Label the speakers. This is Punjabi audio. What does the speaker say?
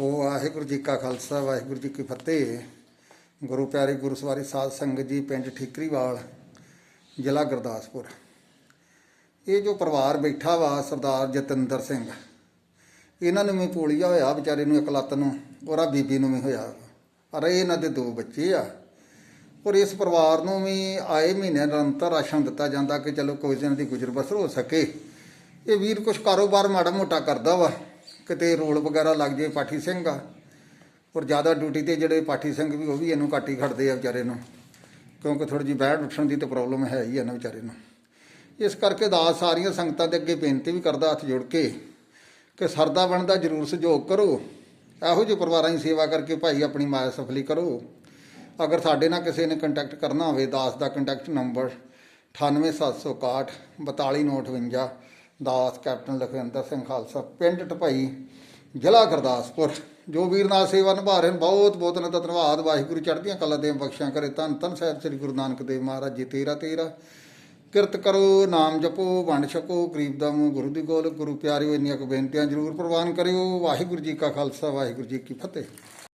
Speaker 1: ਉਹ ਵਾਹਿਗੁਰੂ ਜੀ ਕਾ ਖਾਲਸਾ, ਵਾਹਿਗੁਰੂ ਜੀ ਕੀ ਫਤਿਹ। ਗੁਰੂ ਪਿਆਰੇ ਗੁਰੂ ਸਵਾਰੀ ਸਾਧ ਸੰਗਤ ਜੀ, ਪਿੰਡ ਠੀਕਰੀਵਾਲ, ਜ਼ਿਲ੍ਹਾ ਗੁਰਦਾਸਪੁਰ। ਇਹ ਜੋ ਪਰਿਵਾਰ ਬੈਠਾ ਵਾ ਸਰਦਾਰ ਜਤਿੰਦਰ ਸਿੰਘ, ਇਹਨਾਂ ਨੂੰ ਵੀ ਪੋਲੀਆ ਹੋਇਆ, ਵਿਚਾਰੇ ਨੂੰ ਇੱਕ ਲੱਤ ਨੂੰ ਔਰਾ ਬੀਬੀ ਨੂੰ ਵੀ ਹੋਇਆ। ਪਰ ਇਹਨਾਂ ਦੇ ਦੋ ਬੱਚੇ ਆ। ਔਰ ਇਸ ਪਰਿਵਾਰ ਨੂੰ ਵੀ ਆਏ ਮਹੀਨੇ ਨਿਰੰਤਰ ਰਾਸ਼ਨ ਦਿੱਤਾ ਜਾਂਦਾ ਕਿ ਚਲੋ ਕੋਈ ਦਿਨ ਦੀ ਗੁਜ਼ਰ ਬਸਰ ਹੋ ਸਕੇ। ਇਹ ਵੀਰ ਕੁਝ ਕਾਰੋਬਾਰ ਮਾੜਾ ਮੋਟਾ ਕਰਦਾ ਵਾ। ਕਿਤੇ ਰੋਲ ਵਗੈਰਾ ਲੱਗ ਜੇ ਪਾਠੀ ਸਿੰਘ ਆ, ਔਰ ਜ਼ਿਆਦਾ ਡਿਊਟੀ ਤੇ ਜਿਹੜੇ ਪਾਠੀ ਸਿੰਘ ਵੀ ਉਹ ਵੀ ਇਹਨੂੰ ਘੱਟ ਹੀ ਖੜਦੇ ਆ ਵਿਚਾਰੇ ਨੂੰ, ਕਿਉਂਕਿ ਥੋੜੀ ਜਿਹੀ ਬੈਠ ਉੱਠਣ ਦੀ ਤਾਂ ਪ੍ਰੋਬਲਮ ਹੈ ਹੀ ਆ ਨਾ ਵਿਚਾਰੇ ਨੂੰ। ਇਸ ਕਰਕੇ ਦਾਸ ਸਾਰੀਆਂ ਸੰਗਤਾਂ ਦੇ ਅੱਗੇ ਬੇਨਤੀ ਵੀ ਕਰਦਾ ਹੱਥ ਜੋੜ ਕੇ ਕਿ ਸਰਦਾ ਬਣਦਾ ਜਰੂਰ ਸਹਿਯੋਗ ਕਰੋ, ਇਹੋ ਜਿਹੇ ਪਰਿਵਾਰਾਂ ਦੀ ਸੇਵਾ ਕਰਕੇ ਭਾਈ ਆਪਣੀ ਮਾਇਆ ਸਫਲੀ ਕਰੋ। ਅਗਰ ਸਾਡੇ ਨਾਲ ਕਿਸੇ ਨੇ ਕੰਟੈਕਟ ਕਰਨਾ ਹੋਵੇ, ਦਾਸ ਦਾ ਕੰਟੈਕਟ ਨੰਬਰ 98761 42958 ਦਾਸ ਕੈਪਟਨ ਲਖਵਿੰਦਰ ਸਿੰਘ ਖਾਲਸਾ, ਪਿੰਡ ਟਪਾਈ, ਜ਼ਿਲ੍ਹਾ ਗੁਰਦਾਸਪੁਰ। ਜੋ ਵੀਰ ਨਾਲ ਸੇਵਾ ਨਿਭਾ ਰਹੇ ਨੇ, ਬਹੁਤ ਬਹੁਤ ਉਹਨਾਂ ਦਾ ਧੰਨਵਾਦ। ਵਾਹਿਗੁਰੂ ਚੜ੍ਹਦੀਆਂ ਕਲਾ ਦੇ ਬਖਸ਼ਿਆਂ ਕਰੇ। ਧੰਨ ਧੰਨ ਸਾਹਿਬ ਸ੍ਰੀ ਗੁਰੂ ਨਾਨਕ ਦੇਵ ਮਹਾਰਾਜ ਜੀ, ਤੇਰਾ ਤੇਰਾ। ਕਿਰਤ ਕਰੋ, ਨਾਮ ਜਪੋ, ਵੰਡ ਛਕੋ, ਗਰੀਬ ਦਾ ਮੂੰਹ ਗੁਰੂ ਦੀ ਗੋਲ। ਗੁਰੂ ਪਿਆਰਿਓ, ਇੰਨੀਆਂ ਕੁ ਬੇਨਤੀਆਂ ਜ਼ਰੂਰ ਪ੍ਰਵਾਨ ਕਰਿਓ। ਵਾਹਿਗੁਰੂ ਜੀ ਕਾ ਖਾਲਸਾ, ਵਾਹਿਗੁਰੂ ਜੀ ਕੀ ਫਤਿਹ।